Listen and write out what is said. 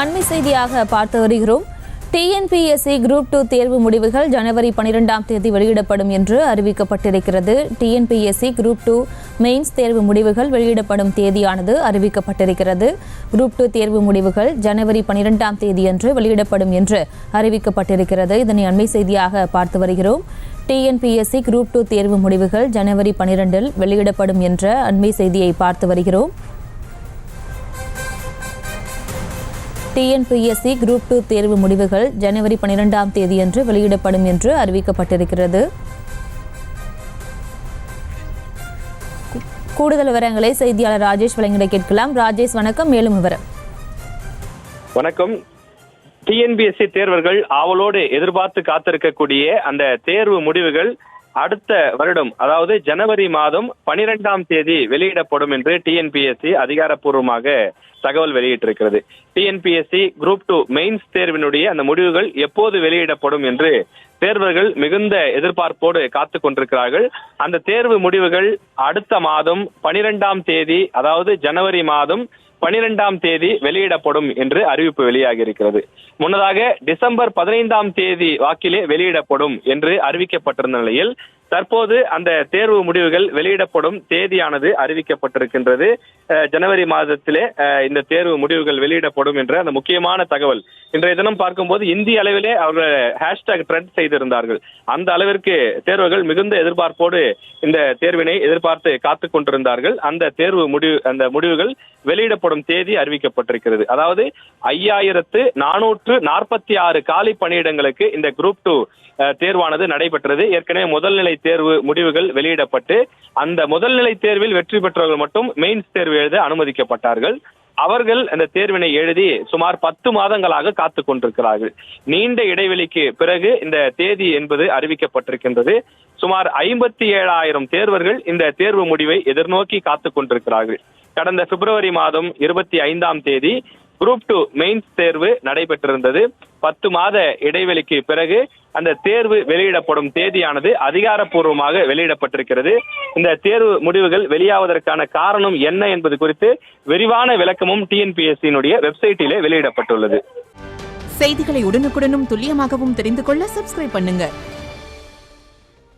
அண்மை செய்தியாக பார்த்து வருகிறோம். டிஎன்பிஎஸ்சி குரூப் டூ தேர்வு முடிவுகள் ஜனவரி பனிரெண்டாம் தேதி வெளியிடப்படும் என்று அறிவிக்கப்பட்டிருக்கிறது. டிஎன்பிஎஸ்சி குரூப் டூ மெயின்ஸ் தேர்வு முடிவுகள் வெளியிடப்படும் தேதியானது அறிவிக்கப்பட்டிருக்கிறது. குரூப் டூ தேர்வு முடிவுகள் ஜனவரி பனிரெண்டாம் தேதியன்று வெளியிடப்படும் என்று அறிவிக்கப்பட்டிருக்கிறது. இதனை அண்மை செய்தியாக பார்த்து வருகிறோம். டிஎன்பிஎஸ்சி குரூப் டூ தேர்வு முடிவுகள் ஜனவரி பனிரெண்டில் வெளியிடப்படும் என்ற அண்மை செய்தியை பார்த்து வருகிறோம். டிஎன்பிஎஸ்சி குரூப் டூ தேர்வு முடிவுகள் ஜனவரி பனிரெண்டாம் தேதியன்று வெளியிடப்படும் என்று அறிவிக்கப்பட்டிருக்கிறது. கூடுதல் விவரங்களை செய்தியாளர் ராஜேஷ் வழங்கிட கேட்கலாம். ராஜேஷ் வணக்கம். மேலும் விவரம். வணக்கம். டிஎன்பிஎஸ்சி தேர்வர்கள் ஆவலோடு எதிர்பார்த்து காத்திருக்கக்கூடிய அந்த தேர்வு முடிவுகள் அடுத்த வருடம் அதாவது ஜனவரி மாதம் பனிரெண்டாம் தேதி வெளியிடப்படும் என்று டிஎன்பிஎஸ்சி அதிகாரப்பூர்வமாக தகவல் வெளியிட்டிருக்கிறது. டிஎன்பிஎஸ்சி குரூப் டூ மெயின்ஸ் தேர்வினுடைய அந்த முடிவுகள் எப்போது வெளியிடப்படும் என்று தேர்வர்கள் மிகுந்த எதிர்பார்ப்போடு காத்து கொண்டிருக்கிறார்கள். அந்த தேர்வு முடிவுகள் அடுத்த மாதம் பனிரெண்டாம் தேதி அதாவது ஜனவரி மாதம் பனிரெண்டாம் தேதி வெளியிடப்படும் என்று அறிவிப்பு வெளியாகி இருக்கிறது முன்னதாக டிசம்பர் பதினைந்தாம் தேதி வாக்கிலே வெளியிடப்படும் என்று அறிவிக்கப்பட்டிருந்த நிலையில் தற்போது அந்த தேர்வு முடிவுகள் வெளியிடப்படும் தேதியானது அறிவிக்கப்பட்டிருக்கின்றது. ஜனவரி மாதத்திலே இந்த தேர்வு முடிவுகள் வெளியிடப்படும் என்ற அந்த முக்கியமான தகவல். இன்றைய தினம் பார்க்கும்போது இந்திய அளவிலே அவர்கள் ஹேஷ்டாக் ட்ரெண்ட் செய்திருந்தார்கள். அந்த அளவிற்கு தேர்வுகள் மிகுந்த எதிர்பார்ப்போடு இந்த தேர்வினை எதிர்பார்த்து காத்து கொண்டிருந்தார்கள். அந்த தேர்வு முடிவு அந்த முடிவுகள் வெளியிடப்படும் தேதி அறிவிக்கப்பட்டிருக்கிறது. அதாவது ஐயாயிரத்து நானூற்று நாற்பத்தி ஆறு காலி பணியிடங்களுக்கு இந்த குரூப் டூ தேர்வானது நடைபெற்றது. ஏற்கனவே முதல்நிலை தேர்வு முடிவுகள் வெளியிடப்பட்டு அந்த முதல்நிலை தேர்வில் வெற்றி பெற்றவர்கள் மட்டும் மெயின்ஸ் தேர்வு எழுத அனுமதிக்கப்பட்டார்கள். அவர்கள் அந்த தேர்வினை எழுதி சுமார் பத்து மாதங்களாக காத்து கொண்டிருக்கிறார்கள். நீண்ட இடைவெளிக்கு பிறகு இந்த தேதி என்பது அறிவிக்கப்பட்டிருக்கின்றது. சுமார் ஐம்பத்தி ஏழாயிரம் தேர்வர்கள் இந்த தேர்வு முடிவை எதிர்நோக்கி காத்து கொண்டிருக்கிறார்கள். கடந்த பிப்ரவரி மாதம் இருபத்தி ஐந்தாம் தேதி குரூப் டூ மெயின்ஸ் தேர்வு நடைபெற்றிருந்தது. பத்து மாத இடைவெளிக்கு பிறகு அந்த தேர்வு வெளியிடப்படும் தேதியானது அதிகாரப்பூர்வமாக வெளியிடப்பட்டிருக்கிறது. இந்த தேர்வு முடிவுகள் வெளியாவதற்கான காரணம் என்ன என்பது குறித்து விரிவான விளக்கமும் டிஎன்பிஎஸ்சியினுடைய வெப்சைட்டிலே வெளியிடப்பட்டுள்ளது. செய்திகளை உடனுக்குடனும் துல்லியமாகவும் தெரிந்து கொள்ள சப்ஸ்கிரைப் பண்ணுங்க.